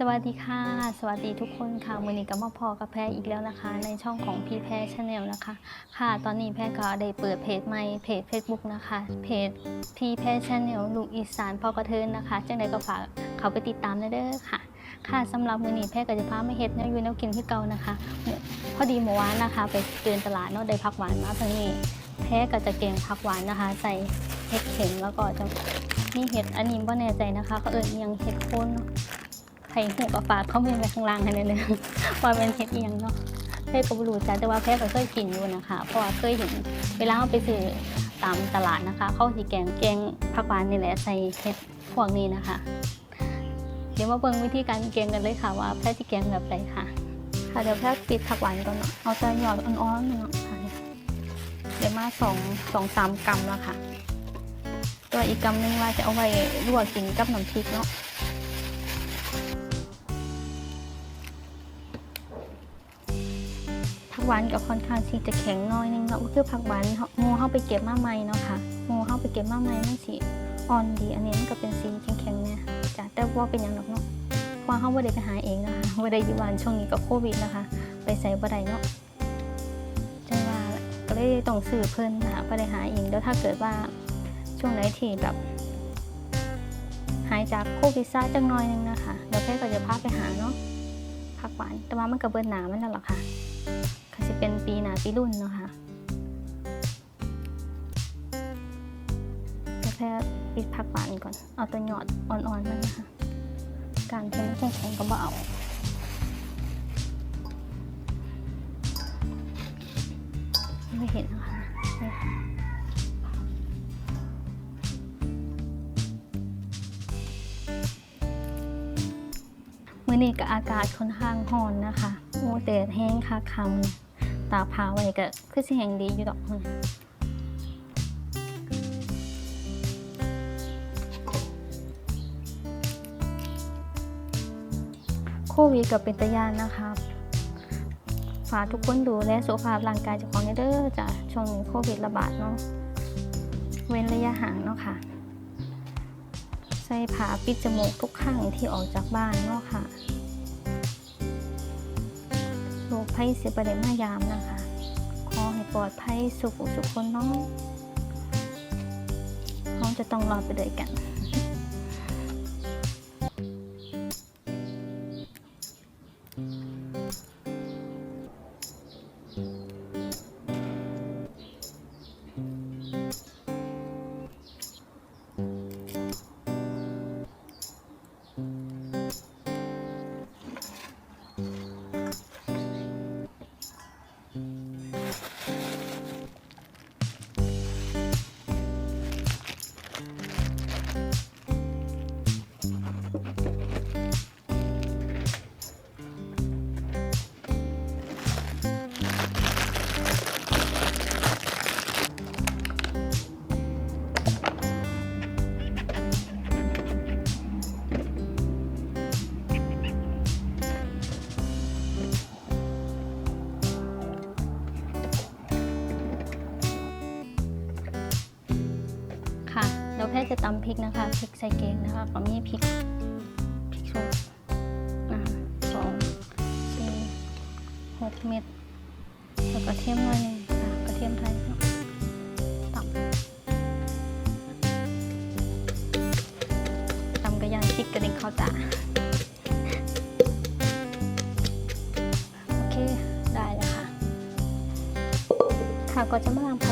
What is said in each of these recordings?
สวัสดีค่ะ สวัสดีทุกคนค่ะมือนี้ก็มาพอกับแพรอีกแล้วนะคะ ในช่องของพี่แพรชาแนลนะคะ ค่ะตอนนี้แพรก็ได้เปิดเพจใหม่เพจ Facebook นะคะ เพจพี่แพรชาแนลลูกอีสานพ่อกระเทินนะคะจังใดก็ฝากเขาไปติดตามได้เด้อค่ะ ค่ะสำหรับมือนี้แพรก็จะพามาเฮ็ดแนวอยูแนวกินที่เก่านะคะพอดีเมื่อวานนะคะ ไปเดินตลาดเนาะได้ผักหวานมาทางนี้แพรก็จะเก่งผักหวานนะคะ ใส่เห็ดเข็มแล้วก็จะมีเห็ดอันนี้บ่แน่ใจนะคะเขาเอิ้นอิหยังเห็ดโคน เนาะไข่หูกับปากเขาเมนไว้ข้างล่างให้นิดนึงว่าเป็นเห็ดเอียงเนาะเพ่ก็บรูจ้ะแต่ว่าเพ่ก็เคยกินอยู่นะคะ เพราะว่าเคยเห็นเวลาเราไปซื้อตามตลาดนะคะเขาสีแกงแกงผักหวานนี่แหละใส่เห็ดพวกนี้นะคะ เดี๋ยวมาเบิ่งวิธีการแกงกันเลยค่ะว่าแพ่จะแกงแบบไหนค่ะ ค่ะเดี๋ยวแพ่ปิดผักหวานก่อนเนาะเอาแต่หยอดอ่อนๆเนาะค่ะเดี๋ยวมาสองสองสามกรัมแล้วค่ะ ตัวอีกกรัมนึงว่าจะเอาไว้ลวกกินกับน้ำพริกเนาะ ผักหวานกับค่อนข้างที่จะแข็งน้อยนึงเนาะก็คือผักหวานโมเข้าไปเก็บมาใหม่เนาะค่ะโมเข้าไปเก็บมาใหม่มันสีอ่อนดี อันนี้มันก็เป็นสีแข็งๆเนี่ยจ้ะแต่ว่าเป็นอย่างดอกเนาะว่าเขาไม่ได้ไปหาเองนะคะไม่ได้อยู่บ้านช่วงนี้กับโควิดนะคะ ไปใส่บ่ได้เนาะจังว่าก็เลยต้องซื้อเพิ่นนะคะไปได้หาเองแล้วถ้าเกิดว่าช่วงไหนที่แบบหายจากโควิดซ่าจังน้อยนึงนะคะเดี๋ยวแพ่ก็จะพาไปหาเนาะผักหวานแต่ว่ามันก็เบิ่นหนามันแล้วหรอค่ะ ก็จะเป็นปีหนาปีรุ่นเนาะคะจะแค่ปิดพักหวานก่อน เอาตัวหยอดอ่อนๆมันนะคะ การเทนแข็งๆก็บ่เอา มื่อนี้ก็อากาศค่อนข้างร้อนนะคะโอ้แดดแห้งค่ะคำตาพาไว้ก็คือสิแห่งดีอยู่ดอกมันโควิดกับเป็นตะยานนะคะฝากทุกคนดูแลสุขภาพร่างกายเจ้าของเด้อจ้ะช่วงนี้โควิดระบาดเนาะเว้นระยะห่างเนาะค่ะ ใส่ผ้าปิดจมูกทุกครั้งที่ออกจากบ้านเนาะค่ะโรคภัยเสียประเด็นมายามนะคะ ขอให้ปลอดภัยสุขสุขคนน้องเราจะต้องรอดไปด้วยกัน แล้วแพทย์จะตำพริกนะคะพริกใส่เกงนะคะก็มีพริกพริกสดนะคะสองสี่หกเม็ดแล้วก็เทียมหน่อยนึงค่ะกระเทียมไทยตำตำกระยานพริกกระดิ่งข้าวจ๋าโอเคได้แล้วค่ะ ค่ะก็จะมาล้าง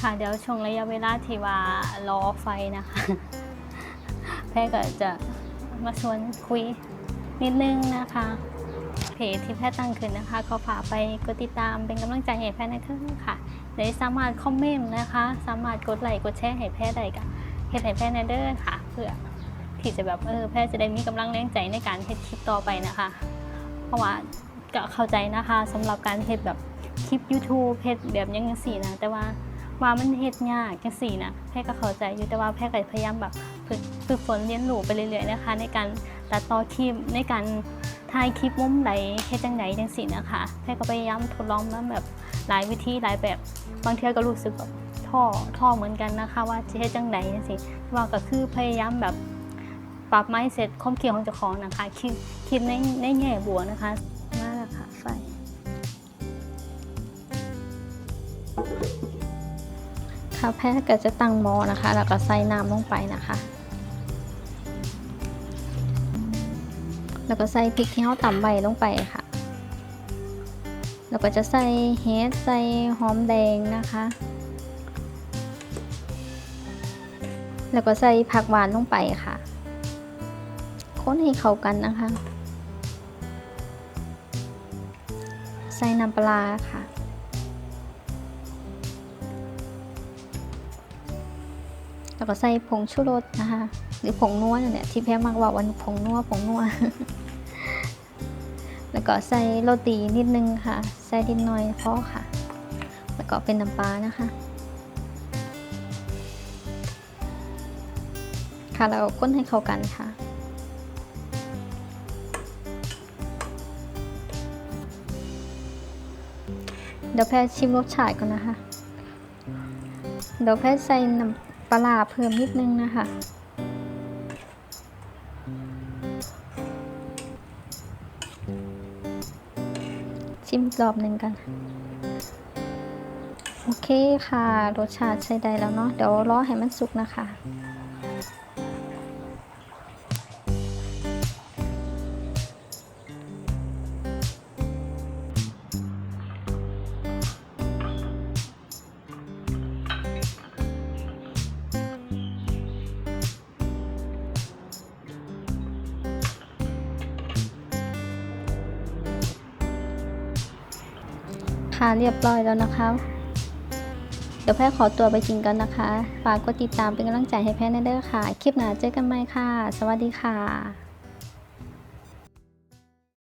ค่ะเดี๋ยวชงระยะเวลาที่ว่ารอไฟนะคะ แพทย์ก็จะมาชวนคุยนิดนึงนะคะ เพจที่แพทย์ตั้งขึ้นนะคะ ก็ฝากไปกดติดตามเป็นกำลังใจให้แพทย์นะคะค่ะเดี๋ยวสามารถคอมเมนต์นะคะ สามารถกดไลค์กดแชร์ให้แพทย์ได้กับเฮ็ดให้แพทย์ในเด้อค่ะ เพื่อที่จะแบบเออแพทย์จะได้มีกำลังแรงใจในการเฮ็ดคลิปต่อไปนะคะ เพราะว่าก็เข้าใจนะคะสำหรับการเฮ็ดแบบคลิป YouTube เฮ็ดแบบยังจังซี่นะแต่ว่า ว่ามันเฮ็ดยากจังสี่นะแพทย์ก็เข้าใจอยู่แต่ว่าแพทย์ก็พยายามแบบฝึกฝึกฝนเรียนรู้ไปเรื่อยๆนะคะ ในการตัดต่อคลิปในการถ่ายคลิปมุมไหนเฮ็ดจังไหนจังสินะคะแพรก็พยายามทดลองมาแบบหลายวิธีหลายแบบบางเทื่อก็รู้สึกแบบท้อท้อเหมือนกันนะคะ ว่าจะเฮ็ดจังไหนจังสิว่าก็คือพยายามแบบปรับไม้เสร็จความคิดของเจ้าของนะคะคิดคิดในในแง่บวกนะคะมาแล้วค่ะไฟ คะแพทย์ก็จะตั้งหม้อนะคะ แล้วก็ใส่น้ำลงไปนะคะ แล้วก็ใส่พริกที่เราตำใบลงไปค่ะ แล้วก็จะใส่เฮดใส่หอมแดงนะคะ แล้วก็ใส่ผักหวานลงไปค่ะคนให้เข้ากันนะคะ ใส่น้ำปลาค่ะ แล้วก็ใส่ผงชูรสนะคะ หรือผงนัวเนั่นแหละที่แพ้มากว่าวันผงนัวผงนัว แล้วก็ใส่โรตีนิดนึงค่ะ ใส่ดินหน่อยพอค่ะ แล้วก็เป็นน้ำปลานะคะ ค่ะแล้วก็ก้นให้เข้ากันค่ะเดี๋ยวแพทย์ชิมรสชาติก่อนนะคะ เดี๋ยวแพทย์ใส่น้ำ ปลาเพิ่มนิดนึงนะคะ ชิมกรอบหนึ่งกัน โอเคค่ะ รสชาติใช้ได้แล้วเนาะ เดี๋ยวรอให้มันสุกนะคะ คาเรียบร้อยแล้วนะคะ เดี๋ยวแพทย์ขอตัวไปกินกันนะคะ ฝากกดติดตามเป็นกำลังใจให้แพทย์นเด้อค่ะ คลิปหน้าเจอกันใหม่ค่ะ สวัสดีค่ะ